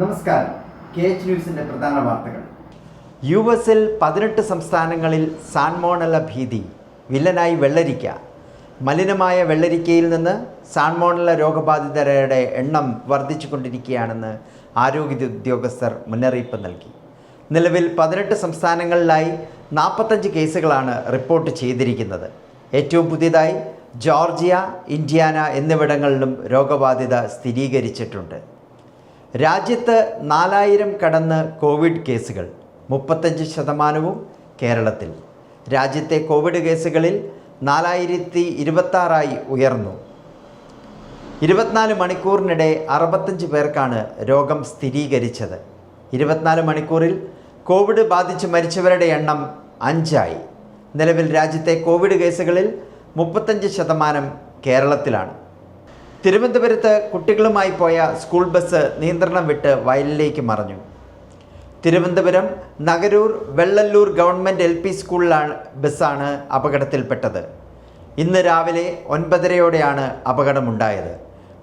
നമസ്കാരം. K H ന്യൂസിന്റെ പ്രധാന വാർത്തകൾ. യു എസിൽ പതിനെട്ട് സംസ്ഥാനങ്ങളിൽ സാൻമോണല ഭീതി വില്ലനായി വെള്ളരിക്ക. മലിനമായ വെള്ളരിക്കയിൽ നിന്ന് സാൻമോണല രോഗബാധിതരുടെ എണ്ണം വർദ്ധിച്ചുകൊണ്ടിരിക്കുകയാണെന്ന് ആരോഗ്യ ഉദ്യോഗസ്ഥർ മുന്നറിയിപ്പ് നൽകി. നിലവിൽ പതിനെട്ട് സംസ്ഥാനങ്ങളിലായി നാൽപ്പത്തഞ്ച് കേസുകളാണ് റിപ്പോർട്ട് ചെയ്തിരിക്കുന്നത്. ഏറ്റവും പുതിയതായി ജോർജിയ ഇന്ത്യാന എന്നിവിടങ്ങളിലും രോഗബാധിത സ്ഥിരീകരിച്ചിട്ടുണ്ട്. രാജ്യത്ത് നാലായിരം കടന്ന് കോവിഡ് കേസുകൾ മുപ്പത്തഞ്ച് ശതമാനവും കേരളത്തിൽ. രാജ്യത്തെ കോവിഡ് കേസുകളിൽ നാലായിരത്തി ഇരുപത്താറായി ഉയർന്നു. ഇരുപത്തിനാല് മണിക്കൂറിനിടെ അറുപത്തഞ്ച് പേർക്കാണ് രോഗം സ്ഥിരീകരിച്ചത്. ഇരുപത്തിനാല് മണിക്കൂറിൽ കോവിഡ് ബാധിച്ച് മരിച്ചവരുടെ എണ്ണം അഞ്ചായി. നിലവിൽ രാജ്യത്തെ കോവിഡ് കേസുകളിൽ മുപ്പത്തഞ്ച് ശതമാനം കേരളത്തിലാണ്. തിരുവനന്തപുരത്ത് കുട്ടികളുമായി പോയ സ്കൂൾ ബസ് നിയന്ത്രണം വിട്ട് വയലിലേക്ക് മറഞ്ഞു. Thiruvananthapuram Nagaroor Vellalloor government L P സ്കൂളിലാണ് ബസ്സാണ് അപകടത്തിൽപ്പെട്ടത്. ഇന്ന് രാവിലെ ഒൻപതരയോടെയാണ് അപകടമുണ്ടായത്.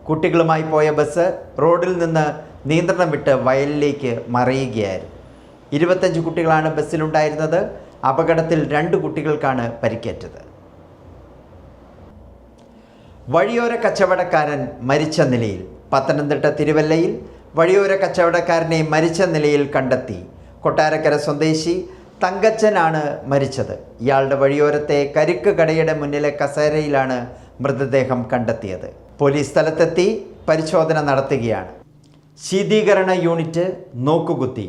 കുട്ടികളുമായി പോയ ബസ് റോഡിൽ നിന്ന് നിയന്ത്രണം വിട്ട് വയലിലേക്ക് മറിയുകയായിരുന്നു. ഇരുപത്തഞ്ച് കുട്ടികളാണ് ബസ്സിലുണ്ടായിരുന്നത്. അപകടത്തിൽ രണ്ട് കുട്ടികൾക്കാണ് പരിക്കേറ്റത്. വഴിയോര കച്ചവടക്കാരൻ മരിച്ച നിലയിൽ. പത്തനംതിട്ട തിരുവല്ലയിൽ വഴിയോര കച്ചവടക്കാരനെ മരിച്ച നിലയിൽ കണ്ടെത്തി. കൊട്ടാരക്കര സ്വദേശി തങ്കച്ചനാണ് മരിച്ചത്. ഇയാളുടെ വഴിയോരത്തെ കരുക്ക് കടയുടെ മുന്നിലെ കസേരയിലാണ് മൃതദേഹം കണ്ടെത്തിയത്. പോലീസ് സ്ഥലത്തെത്തി പരിശോധന നടത്തുകയാണ്. ശീതീകരണ യൂണിറ്റ് നോക്കുകുത്തി.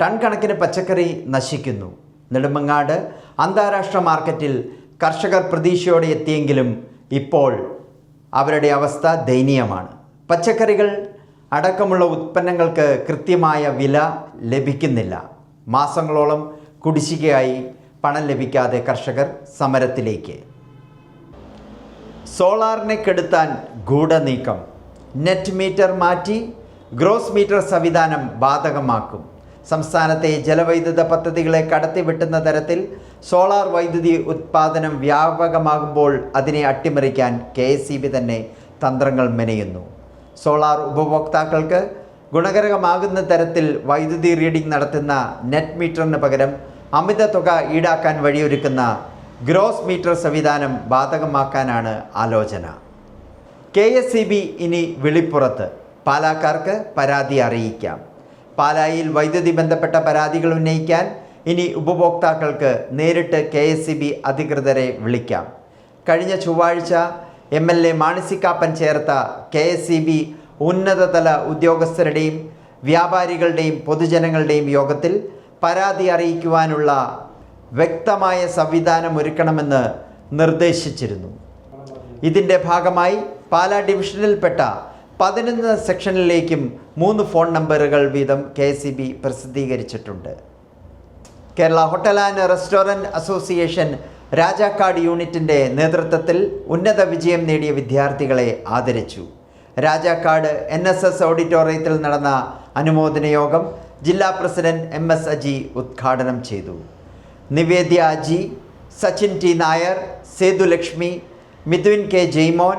ടൺ കണക്കിന് പച്ചക്കറി നശിക്കുന്നു. നെടുമങ്ങാട് അന്താരാഷ്ട്ര മാർക്കറ്റിൽ കർഷകർ പ്രതീക്ഷയോടെ എത്തിയെങ്കിലും ഇപ്പോൾ അവരുടെ അവസ്ഥ ദയനീയമാണ്. പച്ചക്കറികൾ അടക്കമുള്ള ഉത്പന്നങ്ങൾക്ക് കൃത്യമായ വില ലഭിക്കുന്നില്ല. മാസങ്ങളോളം കുടിശ്ശികയായി പണം ലഭിക്കാതെ കർഷകർ സമരത്തിലേക്ക്. സോളാറിനെ കെടുത്താൻ ഗൂഢനീക്കം. നെറ്റ് മീറ്റർ മാറ്റി ഗ്രോസ് മീറ്റർ സംവിധാനം ബാധകമാക്കും. സംസ്ഥാനത്തെ ജലവൈദ്യുത പദ്ധതികളെ കടത്തിവെട്ടുന്ന തരത്തിൽ സോളാർ വൈദ്യുതി ഉത്പാദനം വ്യാപകമാകുമ്പോൾ അതിനെ അട്ടിമറിക്കാൻ കെ എസ് ഇ തന്നെ തന്ത്രങ്ങൾ മെനയുന്നു. സോളാർ ഉപഭോക്താക്കൾക്ക് ഗുണകരമാകുന്ന തരത്തിൽ വൈദ്യുതി റീഡിംഗ് നടത്തുന്ന നെറ്റ് മീറ്ററിന് പകരം അമിത തുക ഈടാക്കാൻ വഴിയൊരുക്കുന്ന ഗ്രോസ് മീറ്റർ സംവിധാനം ബാധകമാക്കാനാണ് ആലോചന. കെ എസ് സി ബി ഇനി വെളിപ്പുറത്ത്. പാലാക്കാർക്ക് പരാതി അറിയിക്കാം. പാലായിൽ വൈദ്യുതി ബന്ധപ്പെട്ട പരാതികൾ ഉന്നയിക്കാൻ ഇനി ഉപഭോക്താക്കൾക്ക് നേരിട്ട് കെ എസ് ബി അധികൃതരെ വിളിക്കാം. കഴിഞ്ഞ ചൊവ്വാഴ്ച എം എൽ എ മാണിസിക്കാപ്പൻ ചേർത്ത കെ എസ് ബി ഉന്നതതല ഉദ്യോഗസ്ഥരുടെയും വ്യാപാരികളുടെയും പൊതുജനങ്ങളുടെയും യോഗത്തിൽ പരാതി അറിയിക്കുവാനുള്ള വ്യക്തമായ സംവിധാനം ഒരുക്കണമെന്ന് നിർദ്ദേശിച്ചിരുന്നു. ഇതിന്റെ ഭാഗമായി പാലാ ഡിവിഷനിൽപ്പെട്ട പതിനൊന്ന് സെക്ഷനിലേക്കും മൂന്ന് ഫോൺ നമ്പറുകൾ വീതം കെ പ്രസിദ്ധീകരിച്ചിട്ടുണ്ട്. Kerala hotel and restaurant association Rajakkad യൂണിറ്റിന്റെ നേതൃത്വത്തിൽ ഉന്നത വിജയം നേടിയ വിദ്യാർത്ഥികളെ ആദരിച്ചു. രാജാക്കാട് എൻ എസ് എസ് ഓഡിറ്റോറിയത്തിൽ നടന്ന അനുമോദന യോഗം ജില്ലാ പ്രസിഡന്റ് എം എസ് അജി ഉദ്ഘാടനം ചെയ്തു. Nivedya Aji Sachin T Nair Sethulakshmi Mithun K Jaimon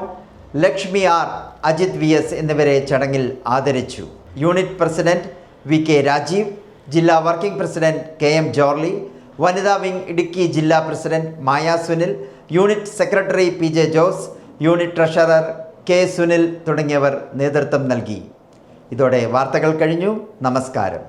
Lakshmi R Ajith V S എന്നിവരെ ചടങ്ങിൽ ആദരിച്ചു. Unit president V K Rajeev ജില്ലാ working president K M Jorly വനിതാ വിംഗ് ഇടുക്കി ജില്ലാ president Maya Sunil unit secretary P J Jose unit treasurer K Sunil തുടങ്ങിയവർ നേതൃത്വം നൽകി. ഇതോടെ വാർത്തകൾ കഴിഞ്ഞു. നമസ്കാരം.